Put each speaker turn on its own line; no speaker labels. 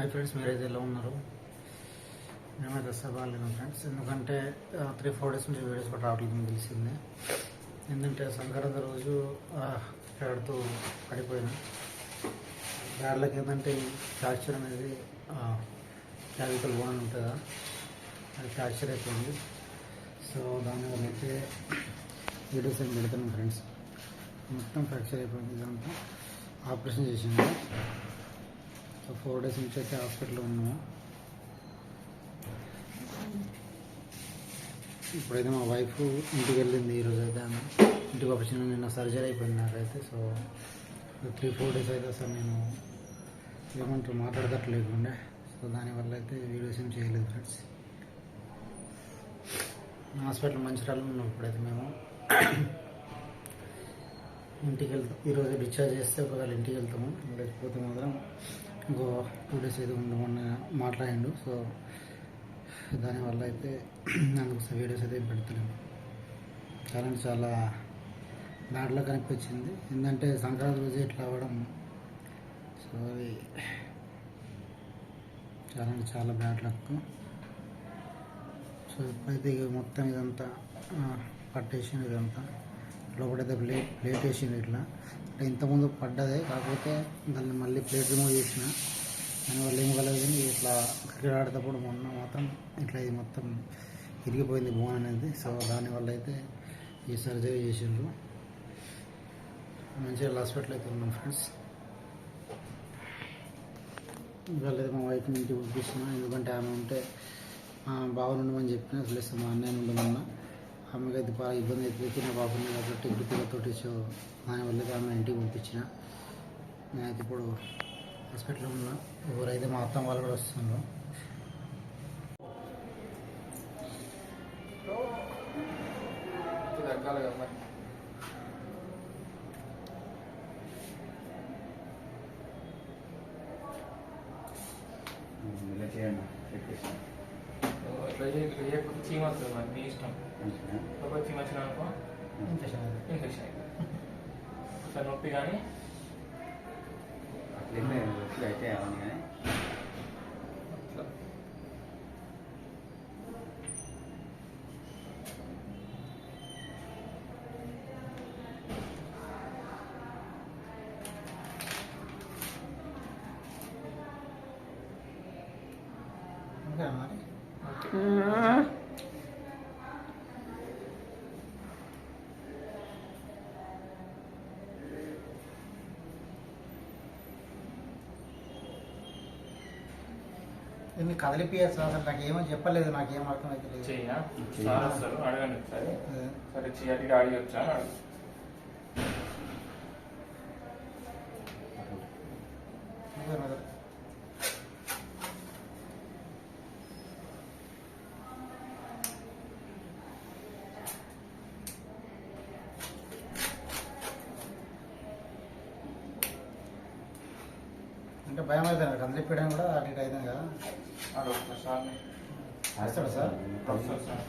Hi friends మీరైతే ఎలా ఉన్నారు? మేమైతే సవాలేను ఫ్రెండ్స్. ఎందుకంటే త్రీ ఫోర్ డేస్ నుంచి వీడియోస్ కూడా రావట్లేదు మీకు తెలిసిందే. ఎందుకంటే సంక్రాంతి రోజు పేడుతూ పడిపోయినా. పేడలకి ఏంటంటే ఫ్రాక్చర్ అనేది క్యాపిటల్ బోన్ ఉంటుందా? అది ఫ్రాక్చర్ అయిపోయింది. సో దానివల్ల అయితే వీడియోస్ ఏం పెడతాను ఫ్రెండ్స్. మొత్తం ఫ్రాక్చర్ అయిపోయింది ఇదంతా. ఆపరేషన్ చేసింది. సో ఫోర్ డేస్ నుంచి అయితే హాస్పిటల్లో ఉన్నాము. ఇప్పుడైతే మా వైఫ్ ఇంటికి వెళ్ళింది ఈరోజు అయితే ఆమె. ఇంటికి వచ్చిన నిన్న సర్జరీ అయిపోయింది నాకైతే సో త్రీ ఫోర్ డేస్ అయితే అసలు నేను ఏమంటారు మాట్లాడతట్లేకుండే సో దానివల్ల అయితే వీడియోస్ ఏం చేయలేదు ఫ్రెండ్స్ హాస్పిటల్ మంచిర్యాలలో ఉన్నాం ఇప్పుడైతే మేము. ఇంటికి వెళ్తాం. ఈరోజు డిశ్చార్జ్ చేస్తే ఒకవేళ ఇంటికి వెళ్తాము. లేకపోతే మాత్రం ఇంకో టూ డేస్ అయితే ఉండమని మాట్లాడిండు. సో దానివల్ల అయితే అందుకు వీడియోస్ అయితే పెడతలేము చాలా అంటే చాలా బ్యాడ్లో కనిపించింది. ఏంటంటే సంక్రాంతి రోజు ఇట్లా అవ్వడం సో అది చాలా అంటే చాలా బ్యాడ్ లక్. సో ఇప్పుడైతే మొత్తం ఇదంతా పట్టేసింది ఇదంతా. లోపలైతే ప్లేట్ ప్లేట్ వేసింది ఇట్లా. అంటే ఇంతకుముందు పడ్డదే కాకపోతే దాన్ని మళ్ళీ ప్లేట్ రిమూవ్ చేసిన. దానివల్ల ఏం కలగదు ఇట్లా క్రికెట్ ఆడేటప్పుడు మొన్న మాత్రం ఇట్లా ఇది మొత్తం ఇరిగిపోయింది బోన్ అనేది. సో దానివల్ల అయితే ఈ సర్జరీ చేసిండ్రు. మంచిగా హాస్పిటల్ అయితే ఉన్నాం ఫ్రెండ్స్. ఇవాళ మా వైఫ్ని ఇంటికి పంపిస్తున్నా. ఎందుకంటే ఆమె ఉంటే ఆ, బాగుండమని చెప్పిన అసలు మా అన్నయ్య ఉండమన్నా అయితే బాగా ఇబ్బంది అవుతుంది నా పాపని కాబట్టి వృత్తిగతోటి సో దానివల్ల అయితే ఆమె ఇంటికి పంపించిన. నేనైతే ఇప్పుడు హాస్పిటల్లో ఉన్నా. ఎవరైతే మా అత్తమ్మ వాళ్ళు కూడా వస్తున్నారు.
చేయండి
ఇట్లా ఇట్లా చేయకపోతే చీమ వస్తుంది మరి మీ ఇష్టం
మంచిగా
ఒక చీమ వచ్చిన అనుకో
ఇన్ఫెక్షన్
ఇన్ఫెక్షన్ అవుతుంది నొప్పి కానీ
అయితే అవన్నీ కానీ
ఇట్లా
దీన్ని కదిలిపియచ్చు అసలు నాకు ఏమో చెప్పలేదు నాకు ఏం అర్థం అయితే లేదు.
సార్ అడగండి ఒకసారి. సరే చెయ్యి అడిగి. అడిగొచ్చా
అంటే భయం అవుతుంది కదిలిపించడం కూడా అటు ఇటు అవుతుంది కదా. వస్తాడా సార్?
వస్తాడు సార్.